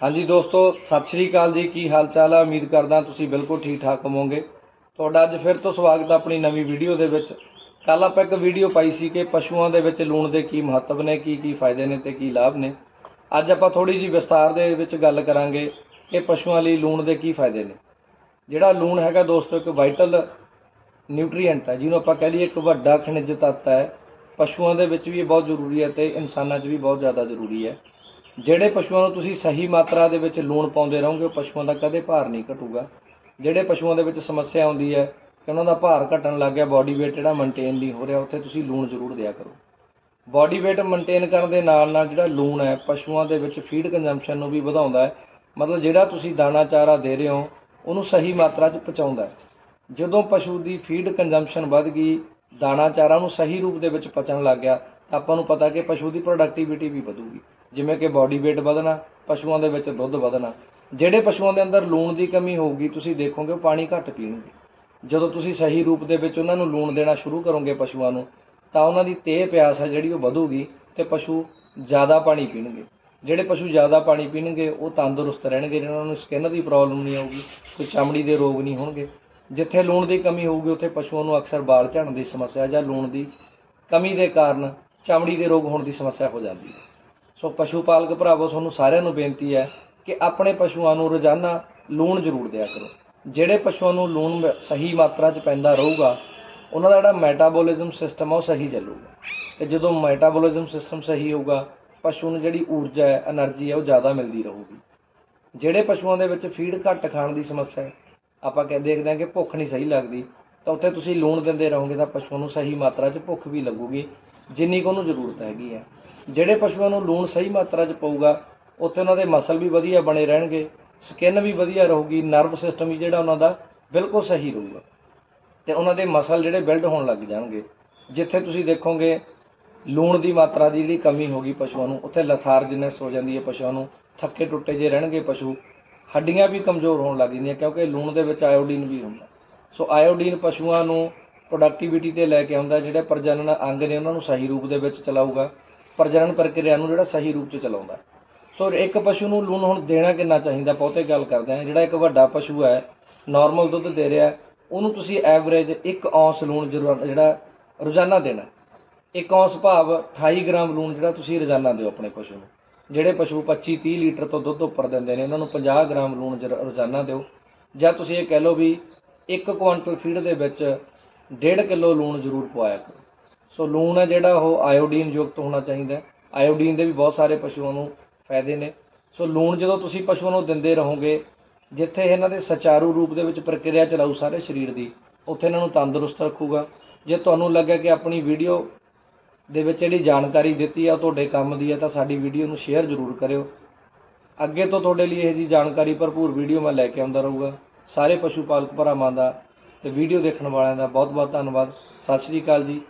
ਹਾਂਜੀ ਦੋਸਤੋ, ਸਤਿ ਸ਼੍ਰੀ ਅਕਾਲ ਜੀ। ਕੀ ਹਾਲ ਚਾਲ ਹੈ ਉਮੀਦ ਕਰਦਾ ਤੁਸੀਂ ਬਿਲਕੁਲ ਠੀਕ ਠਾਕ ਹੋਵੋਗੇ। ਤੁਹਾਡਾ ਅੱਜ ਫਿਰ ਤੋਂ ਸਵਾਗਤ ਹੈ ਆਪਣੀ ਨਵੀਂ ਵੀਡੀਓ ਦੇ ਵਿੱਚ। ਕੱਲ ਆਪਾਂ ਇੱਕ ਵੀਡੀਓ ਪਾਈ ਸੀ ਕਿ ਪਸ਼ੂਆਂ ਦੇ ਵਿੱਚ ਲੂਣ ਦੇ ਕੀ ਮਹੱਤਵ ਨੇ ਕੀ ਕੀ ਫਾਇਦੇ ਨੇ ਤੇ ਕੀ ਲਾਭ ਨੇ। ਅੱਜ ਆਪਾਂ ਥੋੜੀ ਜੀ ਵਿਸਤਾਰ ਦੇ ਵਿੱਚ ਗੱਲ ਕਰਾਂਗੇ ਕਿ ਪਸ਼ੂਆਂ ਲਈ ਲੂਣ ਦੇ ਕੀ ਫਾਇਦੇ ਨੇ। ਜਿਹੜਾ ਲੂਣ ਹੈਗਾ ਦੋਸਤੋ, ਇੱਕ ਵਾਈਟਲ ਨਿਊਟ੍ਰੀਐਂਟ ਹੈ ਜਿਹਨੂੰ ਆਪਾਂ ਕਹਿ ਲਈਏ ਇੱਕ ਵੱਡਾ ਖਣਿਜ ਤੱਤ ਹੈ ਪਸ਼ੂਆਂ ਦੇ ਵਿੱਚ ਵੀ ਬਹੁਤ ਜ਼ਰੂਰੀ ਹੈ ਤੇ ਇਨਸਾਨਾਂ 'ਚ ਵੀ ਬਹੁਤ ਜ਼ਿਆਦਾ ਜ਼ਰੂਰੀ ਹੈ। ਜਿਹੜੇ ਪਸ਼ੂਆਂ ਨੂੰ ਤੁਸੀਂ ਸਹੀ ਮਾਤਰਾ ਦੇ ਵਿੱਚ ਲੂਣ ਪਾਉਂਦੇ ਰਹੋਗੇ, ਉਹ ਪਸ਼ੂਆਂ ਦਾ ਕਦੇ ਭਾਰ ਨਹੀਂ ਘਟੂਗਾ। ਜਿਹੜੇ ਪਸ਼ੂਆਂ ਦੇ ਵਿੱਚ ਸਮੱਸਿਆ ਆਉਂਦੀ ਹੈ ਕਿ ਉਹਨਾਂ ਦਾ ਭਾਰ ਘਟਣ ਲੱਗ ਗਿਆ ਬਾਡੀ weight ਜਿਹੜਾ ਮੇਨਟੇਨ ਨਹੀਂ ਹੋ ਰਿਹਾ, ਉੱਥੇ ਤੁਸੀਂ ਲੂਣ ਜ਼ਰੂਰ ਦਿਆ ਕਰੋ। ਬਾਡੀ weight ਮੇਨਟੇਨ ਕਰਨ ਦੇ ਨਾਲ ਨਾਲ ਜਿਹੜਾ ਲੂਣ ਹੈ, ਪਸ਼ੂਆਂ ਦੇ ਵਿੱਚ ਫੀਡ ਕੰਜ਼ੰਪਸ਼ਨ ਨੂੰ ਵੀ ਵਧਾਉਂਦਾ ਹੈ। ਮਤਲਬ ਜਿਹੜਾ ਤੁਸੀਂ ਦਾਣਾ ਚਾਰਾ ਦੇ ਰਹੇ ਹੋ, ਉਹਨੂੰ ਸਹੀ ਮਾਤਰਾ 'ਚ ਪਹੁੰਚਾਉਂਦਾ ਹੈ। ਜਦੋਂ ਪਸ਼ੂ ਦੀ ਫੀਡ ਕੰਜ਼ੰਪਸ਼ਨ ਵੱਧ ਗਈ, ਦਾਣਾ ਚਾਰਾ ਨੂੰ ਸਹੀ ਰੂਪ ਦੇ ਵਿੱਚ ਪਚਣ ਲੱਗ ਗਿਆ ਆਪਾਂ ਨੂੰ ਪਤਾ ਕਿ ਪਸ਼ੂ ਦੀ ਪ੍ਰੋਡਕਟੀਵਿਟੀ ਵੀ ਵਧੂਗੀ। ਜਿਵੇਂ ਕਿ ਬਾਡੀ weight ਵਧਣਾ, ਪਸ਼ੂਆਂ ਦੇ ਵਿੱਚ ਦੁੱਧ ਵਧਣਾ। ਜਿਹੜੇ ਪਸ਼ੂਆਂ ਦੇ ਅੰਦਰ ਲੂਣ ਦੀ ਕਮੀ ਹੋਊਗੀ, ਤੁਸੀਂ ਦੇਖੋਗੇ ਉਹ ਪਾਣੀ ਘੱਟ ਪੀਣਗੇ। ਜਦੋਂ ਤੁਸੀਂ ਸਹੀ ਰੂਪ ਦੇ ਵਿੱਚ ਉਹਨਾਂ ਨੂੰ ਲੂਣ ਦੇਣਾ ਸ਼ੁਰੂ ਕਰੋਗੇ ਪਸ਼ੂਆਂ ਨੂੰ, ਤਾਂ ਉਹਨਾਂ ਦੀ ਤੇਹ ਪਿਆਸ ਹੈ ਜਿਹੜੀ ਉਹ ਵਧੂਗੀ ਤੇ ਪਸ਼ੂ ਜ਼ਿਆਦਾ ਪਾਣੀ ਪੀਣਗੇ। ਜਿਹੜੇ ਪਸ਼ੂ ਜ਼ਿਆਦਾ ਪਾਣੀ ਪੀਣਗੇ, ਉਹ ਤੰਦਰੁਸਤ ਰਹਿਣਗੇ, ਜਿਹਨਾਂ ਨੂੰ ਸਕਿਨ ਦੀ ਪ੍ਰੋਬਲਮ ਨਹੀਂ ਆਊਗੀ, ਕੋਈ ਚਮੜੀ ਦੇ ਰੋਗ ਨਹੀਂ ਹੋਣਗੇ। ਜਿੱਥੇ ਲੂਣ ਦੀ ਕਮੀ ਹੋਊਗੀ, ਉੱਥੇ ਪਸ਼ੂਆਂ ਨੂੰ ਅਕਸਰ ਬਾਲ ਝੜਨ ਦੀ ਸਮੱਸਿਆ ਜਾਂ ਲੂਣ ਦੀ ਕਮੀ ਦੇ ਕਾਰਨ ਚਮੜੀ ਦੇ ਰੋਗ ਹੋਣ ਦੀ ਸਮੱਸਿਆ ਹੋ ਜਾਂਦੀ ਹੈ। ਸੋ ਪਸ਼ੂ ਪਾਲਕ ਭਰਾਵੋ, ਤੁਹਾਨੂੰ ਸਾਰਿਆਂ ਨੂੰ ਬੇਨਤੀ ਹੈ ਕਿ ਆਪਣੇ ਪਸ਼ੂਆਂ ਨੂੰ ਰੋਜ਼ਾਨਾ ਲੂਣ ਜ਼ਰੂਰ ਦਿਆ ਕਰੋ। ਜਿਹੜੇ ਪਸ਼ੂਆਂ ਨੂੰ ਲੂਣ ਸਹੀ ਮਾਤਰਾ 'ਚ ਪੈਂਦਾ ਰਹੂਗਾ, ਉਹਨਾਂ ਦਾ ਜਿਹੜਾ ਮੈਟਾਬੋਲਿਜ਼ਮ ਸਿਸਟਮ ਆ ਉਹ ਸਹੀ ਚੱਲੂਗਾ। ਤੇ ਜਦੋਂ ਮੈਟਾਬੋਲਿਜ਼ਮ ਸਿਸਟਮ ਸਹੀ ਹੋਊਗਾ, ਪਸ਼ੂ ਨੂੰ ਜਿਹੜੀ ਊਰਜਾ ਹੈ એનર્ਜੀ ਹੈ, ਉਹ ਜ਼ਿਆਦਾ ਮਿਲਦੀ ਰਹੂਗੀ। ਜਿਹੜੇ ਪਸ਼ੂਆਂ ਦੇ ਵਿੱਚ ਫੀਡ ਘੱਟ ਖਾਣ ਦੀ ਸਮੱਸਿਆ ਹੈ, ਆਪਾਂ ਕਹਿੰਦੇ ਦੇਖਦੇ ਹਾਂ ਕਿ ਭੁੱਖ ਨਹੀਂ ਸਹੀ ਲੱਗਦੀ, ਤਾਂ ਉੱਥੇ ਤੁਸੀਂ ਲੂਣ ਦਿੰਦੇ ਰਹੋਗੇ ਤਾਂ ਪਸ਼ੂ ਨੂੰ ਸਹੀ ਮਾਤਰਾ 'ਚ ਭੁੱਖ ਵੀ ਲੱਗੂਗੀ। ਜਿੰਨੀ ਕੁ ਉਹਨੂੰ ਜ਼ਰੂਰਤ ਹੈਗੀ ਹੈ ਜਿਹੜੇ ਪਸ਼ੂਆਂ ਨੂੰ ਲੂਣ ਸਹੀ ਮਾਤਰਾ 'ਚ ਪਊਗਾ, ਉੱਥੇ ਉਹਨਾਂ ਦੇ ਮਸਲ ਵੀ ਵਧੀਆ ਬਣੇ ਰਹਿਣਗੇ ਸਕਿਨ ਵੀ ਵਧੀਆ ਰਹੂਗੀ ਨਰਵ ਸਿਸਟਮ ਵੀ ਜਿਹੜਾ ਉਹਨਾਂ ਦਾ ਬਿਲਕੁਲ ਸਹੀ ਰਹੂਗਾ। ਤੇ ਉਹਨਾਂ ਦੇ ਮਸਲ ਜਿਹੜੇ ਬਿਲਡ ਹੋਣ ਲੱਗ ਜਾਣਗੇ। ਜਿੱਥੇ ਤੁਸੀਂ ਦੇਖੋਗੇ, ਲੂਣ ਦੀ ਮਾਤਰਾ ਦੀ ਜਿਹੜੀ ਕਮੀ ਹੋਗੀ ਪਸ਼ੂਆਂ ਨੂੰ, ਉੱਥੇ ਲਥਾਰਜਨੈਸ ਹੋ ਜਾਂਦੀ ਹੈ ਪਸ਼ੂਆਂ ਨੂੰ। ਥੱਕੇ ਟੁੱਟੇ ਜੇ ਰਹਿਣਗੇ ਪਸ਼ੂ, ਹੱਡੀਆਂ ਵੀ ਕਮਜ਼ੋਰ ਹੋਣ ਲੱਗ ਜਾਂਦੀਆਂ ਕਿਉਂਕਿ ਲੂਣ ਦੇ ਵਿੱਚ ਆਇਓਡੀਨ ਵੀ ਹੁੰਦਾ। ਸੋ ਆਇਓਡੀਨ ਪਸ਼ੂਆਂ ਨੂੰ ਪ੍ਰੋਡਕਟੀਵਿਟੀ ਤੇ ਲੈ ਕੇ ਆਉਂਦਾ, ਜਿਹੜੇ ਪ੍ਰਜਨਨ ਅੰਗ ਨੇ, ਉਹਨਾਂ ਨੂੰ ਸਹੀ ਰੂਪ ਦੇ ਵਿੱਚ ਚਲਾਊਗਾ। ਪ੍ਰਜਨਨ ਪ੍ਰਕਿਰਿਆ ਨੂੰ ਜਿਹੜਾ ਸਹੀ ਰੂਪ 'ਚ ਚਲਾਉਂਦਾ। ਸੋ ਇੱਕ ਪਸ਼ੂ ਨੂੰ ਲੂਣ ਹੁਣ ਦੇਣਾ ਕਿੰਨਾ ਚਾਹੀਦਾ? ਬਹੁਤੇ ਗੱਲ ਕਰਦੇ ਆ ਜਿਹੜਾ ਇੱਕ ਵੱਡਾ ਪਸ਼ੂ ਹੈ ਨਾਰਮਲ ਦੁੱਧ ਦੇ ਰਿਹਾ, ਉਹਨੂੰ ਤੁਸੀਂ ਐਵਰੇਜ 1 ਔਂਸ ਲੂਣ ਜ਼ਰੂਰ, ਜਿਹੜਾ ਰੋਜ਼ਾਨਾ ਦੇਣਾ। ਇੱਕ ਔਂਸ ਭਾਵ 28 ਗ੍ਰਾਮ ਲੂਣ ਜਿਹੜਾ ਤੁਸੀਂ ਰੋਜ਼ਾਨਾ ਦਿਓ ਆਪਣੇ ਪਸ਼ੂ ਨੂੰ। ਜਿਹੜੇ ਪਸ਼ੂ 25 30 ਲੀਟਰ ਤੋਂ ਦੁੱਧ ਉੱਪਰ ਦਿੰਦੇ ਨੇ, ਉਹਨਾਂ ਨੂੰ 50 ਗ੍ਰਾਮ ਲੂਣ ਜਰ- ਰੋਜ਼ਾਨਾ ਦਿਓ। ਜਾਂ ਤੁਸੀਂ ਇਹ ਕਹਿ ਲਓ ਵੀ 1 ਕੁਆਂਟਲ ਫੀਡ ਦੇ ਵਿੱਚ 1.5 ਕਿਲੋ ਲੂਣ ਜ਼ਰੂਰ ਪਵਾਇਆ ਕਰੋ। ਸੋ ਲੂਣ ਹੈ ਜਿਹੜਾ, ਉਹ ਆਇਓਡੀਨ ਯੁਕਤ ਹੋਣਾ ਚਾਹੀਦਾ ਹੈ। ਆਇਓਡੀਨ ਦੇ ਵੀ ਬਹੁਤ ਸਾਰੇ ਪਸ਼ੂਆਂ ਨੂੰ ਫਾਇਦੇ ਨੇ। ਸੋ ਲੂਣ ਜਦੋਂ ਤੁਸੀਂ ਪਸ਼ੂਆਂ ਨੂੰ ਦਿੰਦੇ ਰਹੋਗੇ, ਜਿੱਥੇ ਇਹਨਾਂ ਦੇ ਸੁਚਾਰੂ ਰੂਪ ਦੇ ਵਿੱਚ ਪ੍ਰਕਿਰਿਆ ਚਲਾਊ ਸਾਰੇ ਸਰੀਰ ਦੀ, ਉੱਥੇ ਇਹਨਾਂ ਨੂੰ ਤੰਦਰੁਸਤ ਰੱਖੂਗਾ। ਜੇ ਤੁਹਾਨੂੰ ਲੱਗਿਆ ਕਿ ਆਪਣੀ ਵੀਡੀਓ ਦੇ ਵਿੱਚ ਜਿਹੜੀ ਜਾਣਕਾਰੀ ਦਿੱਤੀ ਆ, ਉਹ ਤੁਹਾਡੇ ਕੰਮ ਦੀ ਹੈ ਤਾਂ ਸਾਡੀ ਵੀਡੀਓ ਨੂੰ ਸ਼ੇਅਰ ਜ਼ਰੂਰ ਕਰਿਓ। ਅੱਗੇ ਤੋਂ ਤੁਹਾਡੇ ਲਈ ਇਹ ਜੀ ਜਾਣਕਾਰੀ ਭਰਪੂਰ ਵੀਡੀਓ ਮੈਂ ਲੈ ਕੇ ਆਉਂਦਾ ਰਹੂੰਗਾ। ਸਾਰੇ ਪਸ਼ੂ ਪਾਲਕ ਭਰਾਵਾਂ ਦਾ ਅਤੇ ਵੀਡੀਓ ਦੇਖਣ ਵਾਲਿਆਂ ਦਾ ਬਹੁਤ ਬਹੁਤ ਧੰਨਵਾਦ। ਸਤਿ ਸ਼੍ਰੀ ਅਕਾਲ ਜੀ।